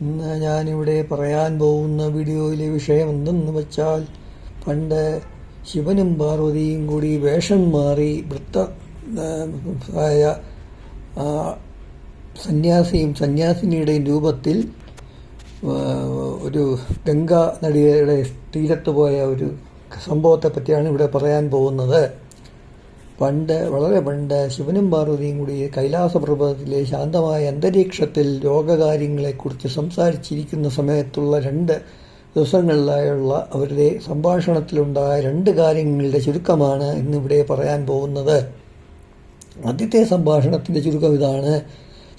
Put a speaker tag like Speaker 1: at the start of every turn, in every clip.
Speaker 1: ഇന്ന് ഞാനിവിടെ പറയാൻ പോകുന്ന വീഡിയോയിലെ വിഷയം എന്തെന്ന് വെച്ചാൽ പണ്ട് ശിവനും പാർവതിയും കൂടി വേഷം മാറി വൃത്ത ആയ സന്യാസിയും സന്യാസിനിയുടെയും രൂപത്തിൽ ഒരു ഗംഗാ നദിയുടെ തീരത്ത് പോയ ഒരു സംഭവത്തെ പറ്റിയാണ് ഇവിടെ പറയാൻ പോകുന്നത്. പണ്ട് വളരെ പണ്ട് ശിവനും പാർവതിയും കൂടി കൈലാസപർവതത്തിലെ ശാന്തമായ അന്തരീക്ഷത്തിൽ രോഗകാര്യങ്ങളെക്കുറിച്ച് സംസാരിച്ചിരിക്കുന്ന സമയത്തുള്ള രണ്ട് ദിവസങ്ങളിലായുള്ള അവരുടെ സംഭാഷണത്തിലുണ്ടായ രണ്ട് കാര്യങ്ങളുടെ ചുരുക്കമാണ് ഇന്നിവിടെ പറയാൻ പോകുന്നത്. ആദ്യത്തെ സംഭാഷണത്തിന്റെ ചുരുക്കം ഇതാണ്.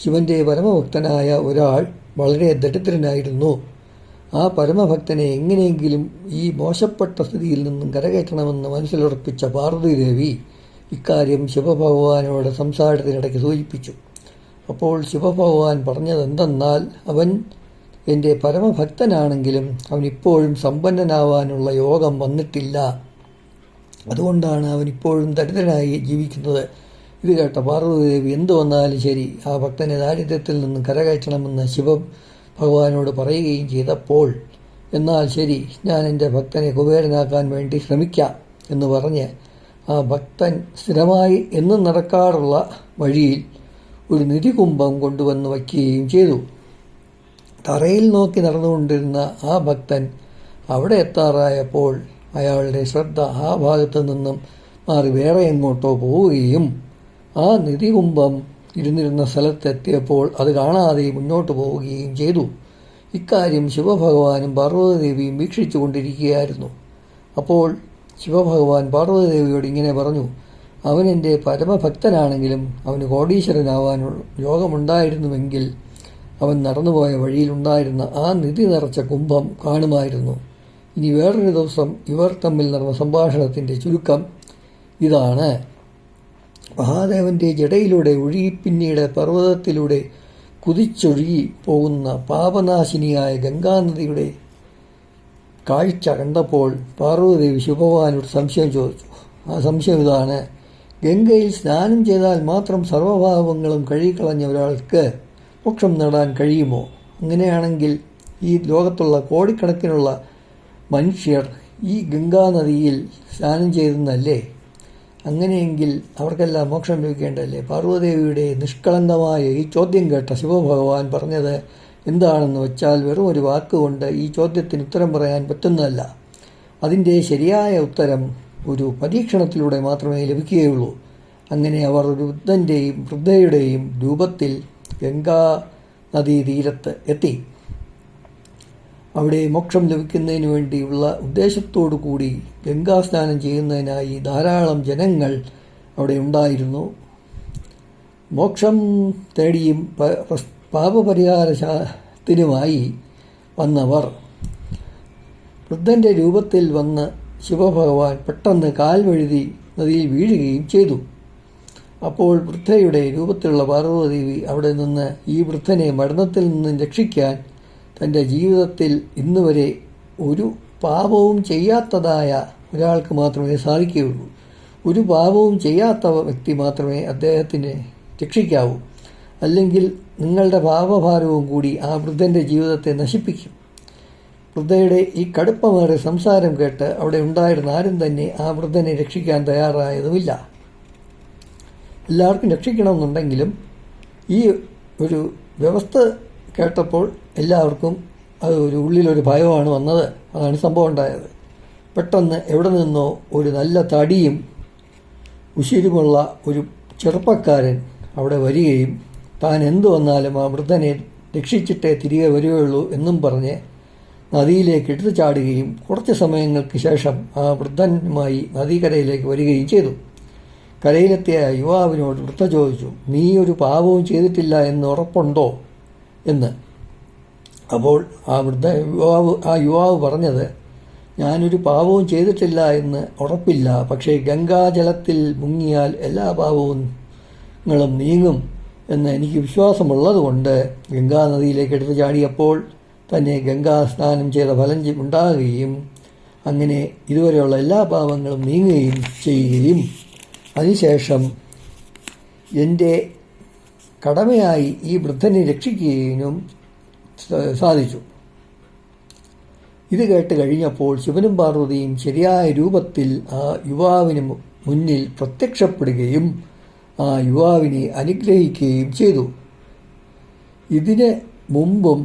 Speaker 1: ശിവന്റെ പരമഭക്തനായ ഒരാൾ വളരെ ദരിദ്രനായിരുന്നു. ആ പരമഭക്തനെ എങ്ങനെയെങ്കിലും ഈ മോശപ്പെട്ട സ്ഥിതിയിൽ നിന്നും കരകയറ്റണമെന്ന് മനസ്സിലുറപ്പിച്ച പാർവതീദേവി ഇക്കാര്യം ശിവഭഗവാനോട് സംസാരത്തിനിടയ്ക്ക് സൂചിപ്പിച്ചു. അപ്പോൾ ശിവഭഗവാൻ പറഞ്ഞതെന്തെന്നാൽ അവൻ എന്റെ പരമഭക്തനാണെങ്കിലും അവൻ ഇപ്പോഴും സമ്പന്നനാവാനുള്ള യോഗം വന്നിട്ടില്ല. അതുകൊണ്ടാണ് അവൻ ഇപ്പോഴും ദരിദ്രനായി ജീവിക്കുന്നത്. ഇത് കേട്ട പാർവതീദേവി എന്തു വന്നാലും ശരി ആ ഭക്തനെ ദാരിദ്ര്യത്തിൽ നിന്ന് കരകയറ്റണമെന്ന് ശിവ ഭഗവാനോട് പറയുകയും ചെയ്തപ്പോൾ എന്നാൽ ശരി ഞാൻ എന്റെ ഭക്തനെ കുബേരനാക്കാൻ വേണ്ടി ശ്രമിക്കാം എന്ന് പറഞ്ഞ് ആ ഭക്തൻ സ്ഥിരമായി എന്നും നടക്കാറുള്ള വഴിയിൽ ഒരു നിധികുംഭം കൊണ്ടുവന്ന് വയ്ക്കുകയും ചെയ്തു. തറയിൽ നോക്കി നടന്നുകൊണ്ടിരുന്ന ആ ഭക്തൻ അവിടെ എത്താറായപ്പോൾ അയാളുടെ ശ്രദ്ധ ആ ഭാഗത്തു നിന്നും മാറി വേറെ എങ്ങോട്ടോ പോവുകയും ആ നിധികുംഭം ഇരുന്നിരുന്ന സ്ഥലത്തെത്തിയപ്പോൾ അത് കാണാതെ മുന്നോട്ട് പോവുകയും ചെയ്തു. ഇക്കാര്യം ശിവഭഗവാനും പാർവതീദേവിയും വീക്ഷിച്ചു കൊണ്ടിരിക്കുകയായിരുന്നു അപ്പോൾ ശിവഭഗവാൻ പാർവതീദേവിയോട് ഇങ്ങനെ പറഞ്ഞു അവൻ എന്റെ പരമഭക്തനാണെങ്കിലും അവന് കോടീശ്വരനാവാനുള്ള യോഗമുണ്ടായിരുന്നുവെങ്കിൽ അവൻ നടന്നുപോയ വഴിയിലുണ്ടായിരുന്ന ആ നിധി നിറച്ച കുംഭം കാണുമായിരുന്നു. ഇനി വേറൊരു ദിവസം ഇവർ തമ്മിൽ നടന്ന സംഭാഷണത്തിന്റെ ചുരുക്കം ഇതാണ്. മഹാദേവന്റെ ജടയിലൂടെ ഒഴുകി പിന്നീട് പർവതത്തിലൂടെ കുതിച്ചൊഴുകി പോകുന്ന പാപനാശിനിയായ ഗംഗാനദിയുടെ കാഴ്ച കണ്ടപ്പോൾ പാർവതീദേവി ശിവഭഗവാനോട് സംശയം ചോദിച്ചു. ആ സംശയം ഇതാണ്. ഗംഗയിൽ സ്നാനം ചെയ്താൽ മാത്രം സർവഭാവങ്ങളും കഴുകിക്കളഞ്ഞ ഒരാൾക്ക് മോക്ഷം നേടാൻ കഴിയുമോ? അങ്ങനെയാണെങ്കിൽ ഈ ലോകത്തുള്ള കോടിക്കണക്കിനുള്ള മനുഷ്യർ ഈ ഗംഗാനദിയിൽ സ്നാനം ചെയ്തെന്നല്ലേ? അങ്ങനെയെങ്കിൽ അവർക്കെല്ലാം മോക്ഷം ലഭിക്കേണ്ടതല്ലേ? പാർവദേവിയുടെ നിഷ്കളങ്കമായ ഈ ചോദ്യം കേട്ട ശിവഭഗവാൻ പറഞ്ഞത് എന്താണെന്ന് വെച്ചാൽ വെറും ഒരു വാക്കുകൊണ്ട് ഈ ചോദ്യത്തിന് ഉത്തരം പറയാൻ പറ്റുന്നതല്ല. അതിന്റെ ശരിയായ ഉത്തരം ഒരു പരീക്ഷണത്തിലൂടെ മാത്രമേ ലഭിക്കുകയുള്ളൂ. അങ്ങനെ അവർ ഒരു വൃദ്ധന്റെയും വൃദ്ധയുടെയും രൂപത്തിൽ ഗംഗാ നദീ തീരത്ത് എത്തി. അവിടെ മോക്ഷം ലഭിക്കുന്നതിന് വേണ്ടിയുള്ള ഉദ്ദേശത്തോടു കൂടി ഗംഗാ സ്നാനം ചെയ്യുന്നതിനായി ധാരാളം ജനങ്ങൾ അവിടെ ഉണ്ടായിരുന്നു. മോക്ഷം തേടിയും പാപപരിഹാരത്തിനുമായി വന്നവർ. വൃദ്ധന്റെ രൂപത്തിൽ വന്ന് ശിവഭഗവാൻ പെട്ടെന്ന് കാൽ വഴുതി നദിയിൽ വീഴുകയും ചെയ്തു. അപ്പോൾ വൃദ്ധയുടെ രൂപത്തിലുള്ള പാർവതീദേവി അവിടെ നിന്ന് ഈ വൃദ്ധനെ മരണത്തിൽ നിന്നും രക്ഷിക്കാൻ തന്റെ ജീവിതത്തിൽ ഇന്നുവരെ ഒരു പാപവും ചെയ്യാത്തതായ ഒരാൾക്ക് മാത്രമേ സാധിക്കുകയുള്ളൂ. ഒരു പാപവും ചെയ്യാത്ത വ്യക്തി മാത്രമേ അദ്ദേഹത്തിനെ രക്ഷിക്കാവൂ. അല്ലെങ്കിൽ നിങ്ങളുടെ പാപഭാരവും കൂടി ആ വൃദ്ധന്റെ ജീവിതത്തെ നശിപ്പിക്കും. വൃദ്ധയുടെ ഈ കടുപ്പമേറെ സംസാരം കേട്ട് അവിടെ ഉണ്ടായിരുന്ന ആരും തന്നെ ആ വൃദ്ധനെ രക്ഷിക്കാൻ തയ്യാറായതുമില്ല. എല്ലാവർക്കും രക്ഷിക്കണമെന്നുണ്ടെങ്കിലും ഈ ഒരു വ്യവസ്ഥ കേട്ടപ്പോൾ എല്ലാവർക്കും അത് ഒരു ഉള്ളിലൊരു ഭയമാണ് വന്നത്. അതാണ് സംഭവം ഉണ്ടായത്. പെട്ടെന്ന് എവിടെ നിന്നോ ഒരു നല്ല തടിയും ഉശിരുമുള്ള ഒരു ചെറുപ്പക്കാരൻ അവിടെ വരികയും താൻ എന്തു വന്നാലും ആ വൃദ്ധനെ രക്ഷിച്ചിട്ടേ തിരികെ വരികയുള്ളൂ എന്നും പറഞ്ഞ് നദിയിലേക്ക് എടുത്തു ചാടുകയും കുറച്ച് സമയങ്ങൾക്ക് ശേഷം ആ വൃദ്ധനുമായി നദീകരയിലേക്ക് വരികയും ചെയ്തു. കരയിലെത്തിയ യുവാവിനോട് വൃദ്ധ ചോദിച്ചു നീ ഒരു പാപവും ചെയ്തിട്ടില്ല എന്ന് ഉറപ്പുണ്ടോ? എന്ന്. അപ്പോൾ ആ വൃദ്ധ യുവാവ് ആ യുവാവ് പറഞ്ഞത് ഞാനൊരു പാപവും ചെയ്തിട്ടില്ല എന്ന് ഉറപ്പില്ല. പക്ഷേ ഗംഗാജലത്തിൽ മുങ്ങിയാൽ എല്ലാ പാപവും നീങ്ങും. എന്ന് എനിക്ക് വിശ്വാസമുള്ളതുകൊണ്ട് ഗംഗാനദിയിലേക്ക് എടുത്തു ചാടിയപ്പോൾ തന്നെ ഗംഗാ സ്നാനം ചെയ്ത ഫലം ഉണ്ടാകുകയും അങ്ങനെ ഇതുവരെയുള്ള എല്ലാ പാപങ്ങളും നീങ്ങുകയും ചെയ്യുകയും അതിനുശേഷം എന്റെ കടമയായി ഈ വൃദ്ധനെ രക്ഷിക്കുകയും സാധിച്ചു. ഇത് കേട്ട് കഴിഞ്ഞപ്പോൾ ശിവനും പാർവതിയും ശരിയായ രൂപത്തിൽ ആ യുവാവിന് മുന്നിൽ പ്രത്യക്ഷപ്പെടുകയും ആ യുവാവിനെ അനുഗ്രഹിക്കുകയും ചെയ്തു. ഇതിന് മുമ്പും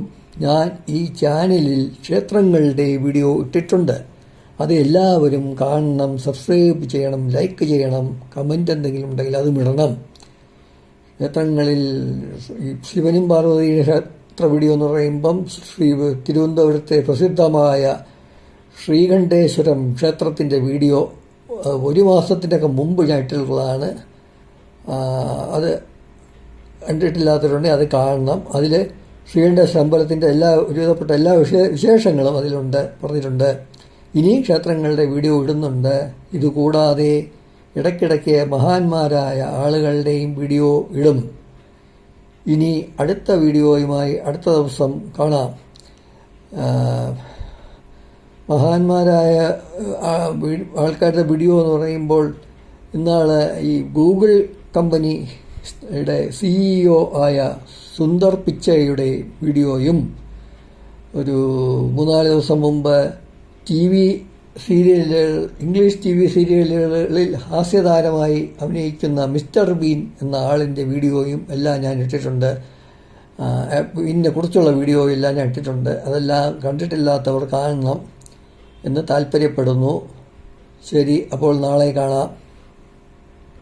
Speaker 1: ഞാൻ ഈ ചാനലിൽ ക്ഷേത്രങ്ങളുടെ വീഡിയോ ഇട്ടിട്ടുണ്ട്. അത് എല്ലാവരും കാണണം സബ്സ്ക്രൈബ് ചെയ്യണം ലൈക്ക് ചെയ്യണം കമന്റ് എന്തെങ്കിലും ഉണ്ടെങ്കിൽ അതും ഇടണം. ക്ഷേത്രങ്ങളിൽ ശിവനും പാർവതിയുടെ ക്ഷേത്ര വീഡിയോ എന്ന് പറയുമ്പം ശ്രീ തിരുവനന്തപുരത്തെ പ്രസിദ്ധമായ ശ്രീകണ്ഠേശ്വരം ക്ഷേത്രത്തിന്റെ വീഡിയോ ഒരു മാസത്തിനൊക്കെ മുമ്പ് ഞാൻ ഇട്ടിട്ടുള്ളതാണ്. അത് കണ്ടിട്ടില്ലാത്തവരുണ്ടെങ്കിൽ അത് കാണണം. അതിൽ ശ്രീകണ്ഠ ശമ്പലത്തിന്റെ എല്ലാ ഒരുവിധപ്പെട്ട എല്ലാ വിശേ വിശേഷങ്ങളും അതിലുണ്ട് പറഞ്ഞിട്ടുണ്ട്. ഇനിയും ക്ഷേത്രങ്ങളുടെ വീഡിയോ ഇടുന്നുണ്ട്. ഇതുകൂടാതെ ഇടയ്ക്കിടയ്ക്ക് മഹാന്മാരായ ആളുകളുടെയും വീഡിയോ ഇടും. ഇനി അടുത്ത വീഡിയോയുമായി അടുത്ത ദിവസം കാണാം. മഹാന്മാരായ ആൾക്കാരുടെ വീഡിയോ എന്ന് പറയുമ്പോൾ ഇന്നാൾ ഈ ഗൂഗിൾ കമ്പനിയുടെ സിഇഒ ആയ സുന്ദർ പിച്ചയുടെ വീഡിയോയും ഒരു മൂന്നാൽ ദിവസം മുമ്പ് ടി വി സീരിയലുകൾ ഇംഗ്ലീഷ് ടി വി സീരിയലുകളിൽ ഹാസ്യതാരമായി അഭിനയിക്കുന്ന മിസ്റ്റർ ബീൻ എന്ന ആളിന്റെ വീഡിയോയും എല്ലാം ഞാൻ ഇട്ടിട്ടുണ്ട്. ഇതിനെ കുറിച്ചുള്ള വീഡിയോ എല്ലാം ഞാൻ ഇട്ടിട്ടുണ്ട്. അതെല്ലാം കണ്ടിട്ടില്ലാത്തവർ കാണണം എന്ന് താല്പര്യപ്പെടുന്നു. ശരി അപ്പോൾ നാളെ കാണാം.